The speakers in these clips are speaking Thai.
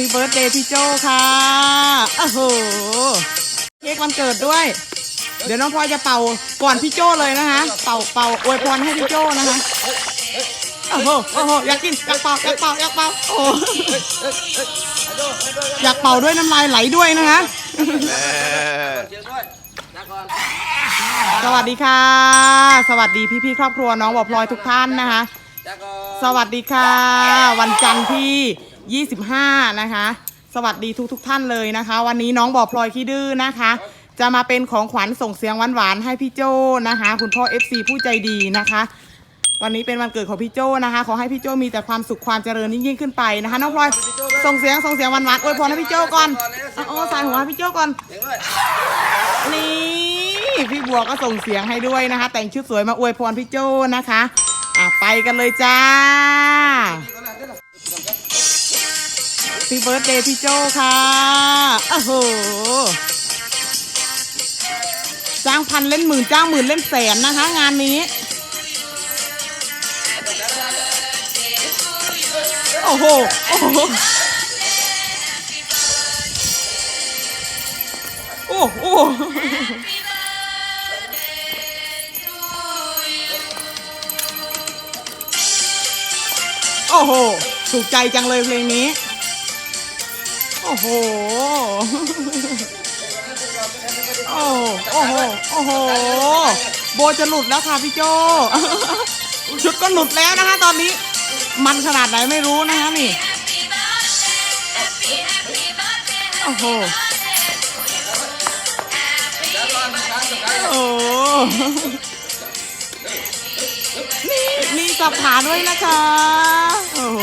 ปี้เบิร์ดเดย์พี่โจค่ะโอ้โหเค้กวันเกิดด้วย เดี๋ยวน้องพลอยจะเป่าก่อนพี่โจเลยนะคะ เป่าเป่าอวยพรให้พี่โจนะคะโอ้โหโอ้โหอยากกินอยากเป่าอยากเป่าอยากเป่าโอ้โหอยากเป่าด้วยน้ำลายไหลด้วยนะคะ สวัสดีค่ะ สวัสดีพี่ๆครอบครัวน้องบอพลอยทุกท่านนะคะ สวัสดีค่ะ วันจันทร์ที่ 25 นะคะ สวัสดีทุกทุกท่านเลยนะคะ วันนี้น้องบอกพลอยขี้ดื้อนะคะ จะมาเป็นของขวัญส่งเสียงหวานๆให้พี่โจนะคะ คุณพ่อ FC ผู้ใจดีนะคะ วันนี้เป็นวันเกิดของพี่โจนะคะ ขอให้พี่โจมีแต่ความสุขความเจริญยิ่งๆขึ้นไปนะคะ น้องพลอยส่งเสียงส่งเสียงหวานๆอวยพรให้พี่โจก่อนเอาเอาใส่หัวให้พี่โจก่อนนี่พี่บัวก็ส่งเสียงให้ด้วยนะคะ แต่งชุดสวยมาอวยพรพี่โจนะคะอะไปกันเลยจ้า พี่เบิร์ดเดย์พี่โจค่ะโอ้โหจ้างพันเล่นหมื่นจ้างหมื่นเล่นแสนนะคะ งานนี้ โอ้โห โอ้โห โอ้โหโอ้โห ถูกใจจังเลยเพลงนี้ อ้โห โอ้โห โอ้โห โอ้โห โบจะหลุดแล้วค่ะพี่โจ ชุดก็หลุดแล้วนะคะ ตอนนี้ มันขนาดไหนไม่รู้นะคะนี่ โอ้โห โอ้นี่มีสับขาด้วยนะคะ โอ้โห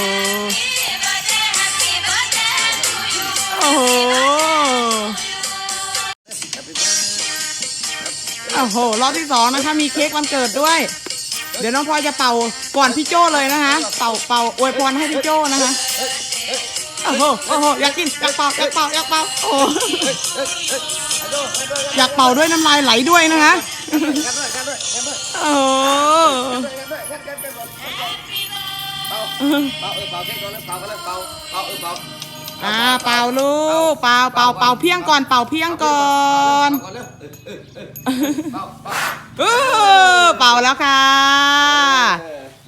อ้โห โอ้โห รอบที่สองนะคะ มีเค้กวันเกิดด้วย เดี๋ยวน้องพลอยจะเป่าก่อนพี่โจ้เลยนะคะ เป่าเป่าอวยพรให้พี่โจ้นะคะ โอ้โห โอ้โห อยากกิน อยากเป่า อยากเป่า อยากเป่า โอ้โหอยากเป่าด้วยน้ำลายไหลด้วยนะคะโอ้โหอ่าเป่าลู อ่าเป่าลูกเป่าเป่าเป่าเพียงก่อนเป่าเพียงก่อนเออเป่าแล้วค่ะ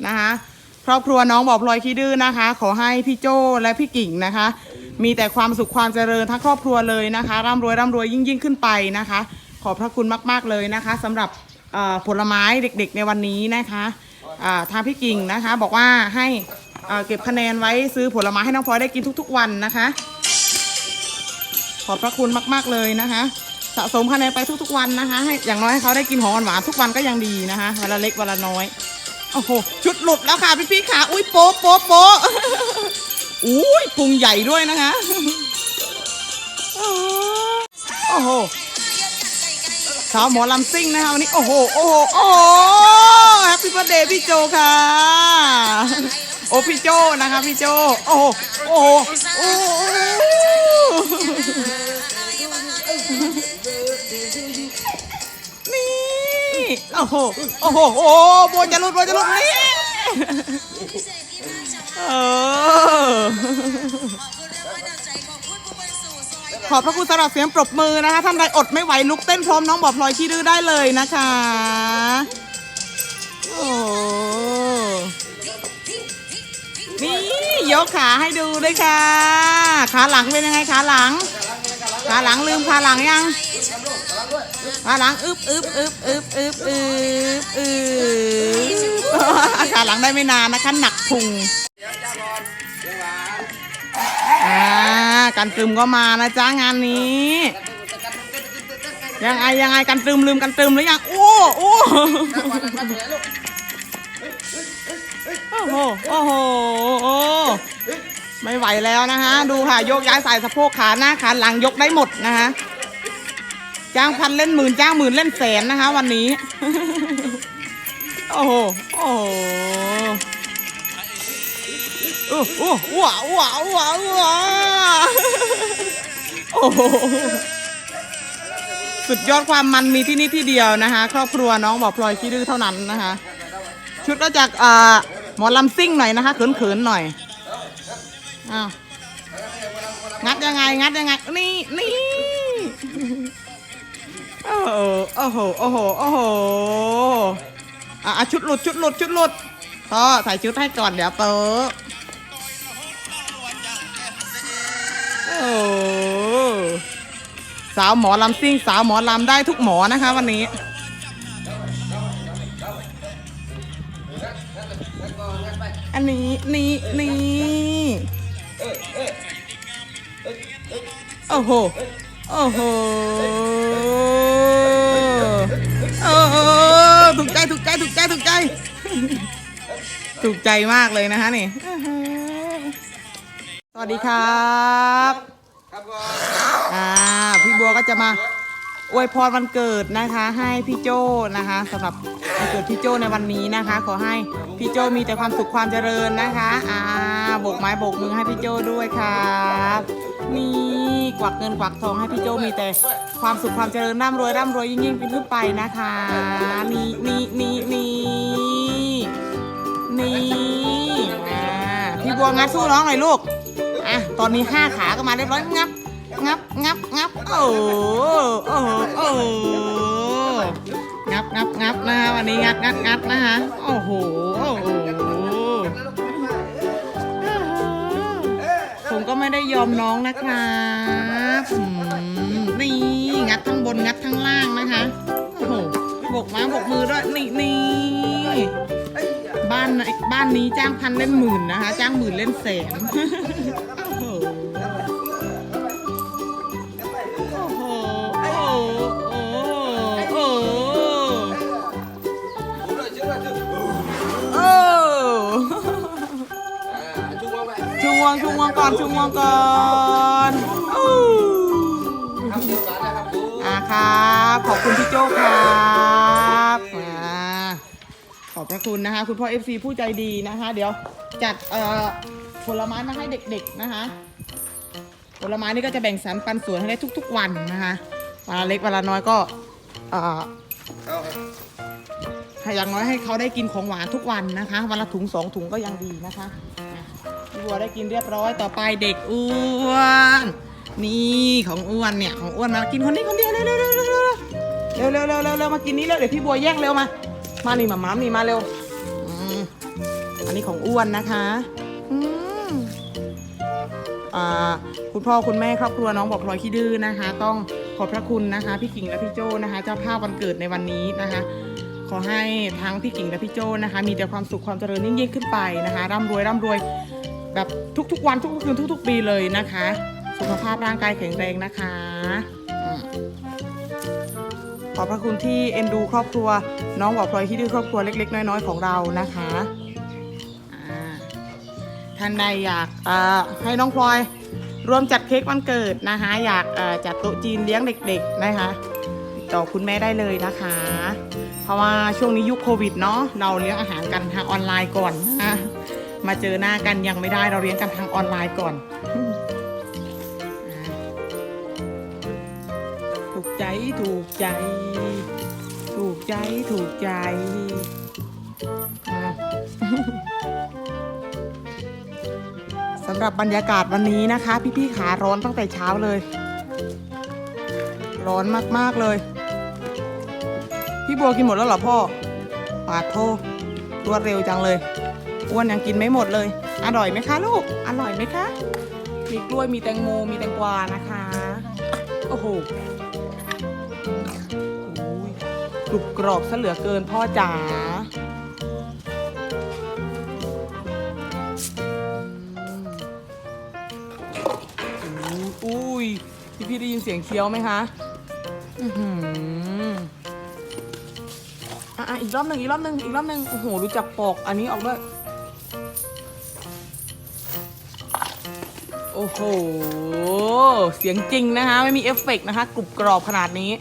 นะคะครอบครัวน้องบอกพลอยขี้ดื้อนะคะ ขอให้พี่โจและพี่กิ่งนะคะ มีแต่ความสุขความเจริญทั้งครอบครัวเลยนะคะร่ำรวยร่ำรวยยิ่งยิ่งขึ้นไปนะคะ ขอบพระคุณมาก ๆเลยนะคะสำหรับผลไม้เด็ก ๆ ในวันนี้นะคะทางพี่กิ่งนะคะ บอกว่าให้ เเก็บคะแนนไว้ซื้อผลไม้ให้น้องพลอยได้กินทุก ๆ วันนะคะ ขอบพระคุณมาก ๆ เลยนะคะ สะสมคะแนนไปทุก ๆ วันนะคะ ให้อย่างน้อยให้เขาได้กินของหวานทุกวันก็ยังดีนะคะวันละเล็กวันละน้อยโอ้โหชุดหลุดแล้วค่ะพี่พี่ๆขาอุ้ยโป๊ะโป๊ะโป๊ะอุ้ยพุงใหญ่ด้วยนะคะโอ้โหสาวหมอลำซิ่งนะคะวันนี้โอ้โหโอ้โหโอ้โหแฮปปี้ i r t h d เดย์พี่โจค่ะ โอ้พี่โจนะคะพี่โจโอ้โหโอ้โอ้โหนี่โอ้โหโอ้โหโอ้โบจะลุดโบจะลุดนี่เออขอบพระคุณสำหรับเสียงปรบมือนะคะท่านใดอดไม่ไหวลุกเต้นพร้อมน้องบอกพลอยขี้ดื้อได้เลยนะคะ โอ้ นี่ยกขาให้ดูด้วยค่ะ ขาหลังเป็นยังไงขาหลัง ขาหลังลืมขาหลังยังขาหลังอึบอึบอึบอึบอึบอึบอึบขาหลังได้ไม่นานนะคะหนักพุงอ่ากันตรึมก็มานะจ๊ะงานนี้ ยังไงยังไงกันตรึมลืมกันตรึมหรือยังโอ้โอ้ โอ้โห โอ้โห โอ้ไม่ไหวแล้วนะคะ ดูค่ะโยกย้ายสายสะโพกขาหน้าขาหลังยกได้หมดนะคะ จ้างพันเล่นหมื่นจ้างหมื่นเล่นแสนนะคะ วันนี้ โอ้โห โอ้โหโอ้โหว้าวว้าวว้าโอ้โหสุดยอดความมันมีที่นี่ที่เดียวนะคะ ครอบครัวน้องบอกพลอยขี้ดื้อเท่านั้นนะคะ ชุดก็จากอ่า หมอลำซิ่งหน่อยนะคะเขินๆหน่อยอ้าวงัดยังไงงัดยังไง นี่นี่โอ้โหโอ้โหโอ้โหโอ้โหอะอะชุดหลุดชุดหลุดชุดหลุดพ่อใส่ชุดให้ก่อนเดี๋ยวเปิดโอ้สาวหมอลำซิ่ง สาวหมอลำได้ทุกหมอนะคะวันนี้ อันนี้นี่นี่โอ้โห โอ้โห โอ้โห ถูกใจ ถูกใจ ถูกใจ ถูกใจ ถูกใจมากเลยนะคะนี่อื้อหือสวัสดีครับ ครับผมอ่า พี่บัวก็จะมา อวยพรวันเกิดนะคะ ให้พี่โจนะคะสำหรับวันเกิดพี่โจในวันนี้นะคะ ขอให้พี่โจมีแต่ความสุขความเจริญนะคะอ่าโบกไม้โบกมือให้พี่โจด้วยครับนี่กวักเงินกวักทองให้พี่โจมีแต่ความสุขความเจริญร่ำรวยร่ำรวยยิ่งยิ่งขึ้นไปนะคะนี่นี่นี่นี่นี่อ่าพี่บัวงัดสู้น้องหน่อยลูกอะตอนนี้ห้าขาก็มาเรียบร้อยงับ งับงับงับโอ้โหโอ้โหโอ้โหงับงับงับนะคะวันนี้งัดงัดงัดนะคะโอ้โหโอ้โหผมก็ไม่ได้ยอมน้องนะครับนี่งัดทั้งบนงัดทั้งล่างนะคะโอ้โหบกมาบกมือด้วยนี่นี่บ้านไหนบ้านนี้จ้างพันเล่นหมื่นนะคะ จ้างหมื่นเล่นแสนโอ้โห งวงชูงวงก่อนชูงวงก่อนอู้ครับเดี๋ยวมานะครับดูอ่าครับขอบคุณพี่โจ้ครับอ่าขอบพระคุณนะคะ คุณพ่อ FC ผู้ใจดีนะคะ เดี๋ยวจัดเอ่อผลไม้มาให้เด็กๆนะคะผลไม้นี่ก็จะแบ่งสรรปันส่วนให้ได้ทุก ๆ วันนะคะวันละเล็กวันละน้อยก็เอ่อเอาครับถ้าอย่างน้อยให้เขาได้กินของหวานทุกวันนะคะ วันละถุงสองถุงก็ยังดีนะคะอะ พี่บัวได้กินเรียบร้อยต่อไปเด็กอ้วน นี่ของอ้วนเนี่ยของอ้วนมากินคนนี้คนเดียวเร็วเร็วเร็วเร็วเร็วเร็วเร็วเร็วเร็วเร็วมากินนี้เร็วเดี๋ยวพี่บัวแย่งเร็วมา มานี่มาม้านี่มาเร็วอืมอันนี้ของอ้วนนะคะอืมอ่าคุณพ่อคุณแม่ครอบครัวน้องบอกพลอยขี้ดื้อนะคะ ต้องขอบพระคุณนะคะ พี่กิ่งและพี่โจ้นะคะ เจ้าภาพวันเกิดในวันนี้นะคะขอให้ทั้งพี่กิ่งและพี่โจ้นะคะ มีแต่ความสุขความเจริญยิ่งยิ่งขึ้นไปนะคะร่ำรวยร่ำรวย แบบทุกๆวันทุกๆคืนทุก ๆ ปีเลยนะคะ สุขภาพร่างกายแข็งแรงนะคะอืมขอบพระคุณที่เอ็นดูครอบครัว น้องบอกพลอยที่ดื้อครอบครัวเล็ก ๆ น้อยๆของเรานะคะอ่าท่านใดอยากเอ่อให้น้องพลอยรวมจัดเค้กวันเกิดนะคะ อยากเอ่อจัดโต๊ะจีนเลี้ยงเด็ก ๆ นะคะติดต่อคุณแม่ได้เลยนะคะ เพราะว่าช่วงนี้ยุคโควิดเนาะเราเลี้ยงอาหารกันทางออนไลน์ก่อนนะ มาเจอหน้ากันยังไม่ได้เราเลี้ยงกันทางออนไลน์ก่อนถูกใจถูกใจ ถูกใจถูกใจสำหรับบรรยากาศวันนี้นะคะ พี่ๆขาร้อนตั้งแต่เช้าเลย ร้อนมากๆเลย พี่บัวกินหมดแล้วเหรอพ่อปาดโทรวดเร็วจังเลย อ้วนยังกินไม่หมดเลย อร่อยไหมคะลูก อร่อยไหมคะ มีกล้วย มีแตงโม มีแตงกวานะคะ โอ้โหโอ้ยกรุบกรอบซะเหลือเกินพ่อจ๋า อุ้ยพี่พี่ได้ยินเสียงเคี้ยวไหมคะ อือหืออะอะอีกรอบหนึ่งอีกรอบหนึ่งอีกรอบหนึ่งโอ้โห รู้จักปอก อันนี้ออกด้วย อ้โห เสียงจริงนะคะ ไม่มีเอฟเฟกต์นะคะกรุบกรอบขนาดนี้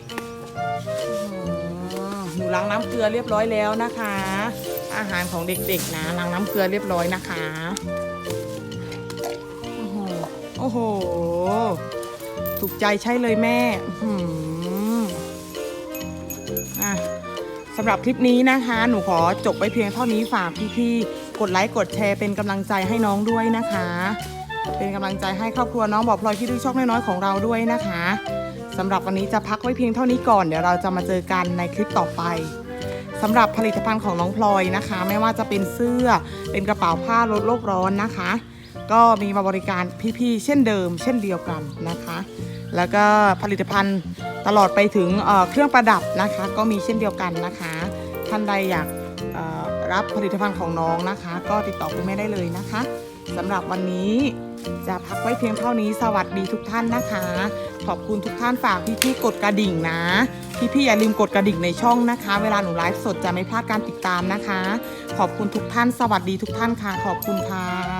หนูล้างน้ำเกลือเรียบร้อยแล้วนะคะ อาหารของเด็กๆนะล้างน้ำเกลือเรียบร้อยนะคะโอ้โห ถูกใจใช่เลยแม่อะสำหรับคลิปนี้นะคะ หนูขอจบไปเพียงเท่านี้ฝากพี่ๆ กดไลค์ กดแชร์เป็นกำลังใจให้น้องด้วยนะคะ เป็นกำลังใจให้ครอบครัวน้องบอกพลอยที่ดื้อช่องน้อยๆของเราด้วยนะคะสำหรับวันนี้จะพักไว้เพียงเท่านี้ก่อนเดี๋ยวเราจะมาเจอกันในคลิปต่อไปสำหรับผลิตภัณฑ์ของน้องพลอยนะคะ ไม่ว่าจะเป็นเสื้อเป็นกระเป๋าผ้าลดโลกร้อนนะคะ ก็มีมาบริการพี่ๆเช่นเดิม เช่นเดียวกันนะคะ แล้วก็ผลิตภัณฑ์ตลอดไปถึงเเครื่องประดับนะคะ ก็มีเช่นเดียวกันนะคะ ท่านใดอยากรับผลิตภัณฑ์ของน้องนะคะ ก็ติดต่อคุณแม่ได้เลยนะคะ สำหรับวันนี้จะพักไว้เพียงเท่านี้สวัสดีทุกท่านนะคะ ขอบคุณทุกท่านฝากพี่ๆกดกระดิ่งนะ พี่ๆอย่าลืมกดกระดิ่งในช่องนะคะ เวลาหนูไลฟ์สดจะไม่พลาดการติดตามนะคะ ขอบคุณทุกท่านสวัสดีทุกท่านค่ะ ขอบคุณค่ะ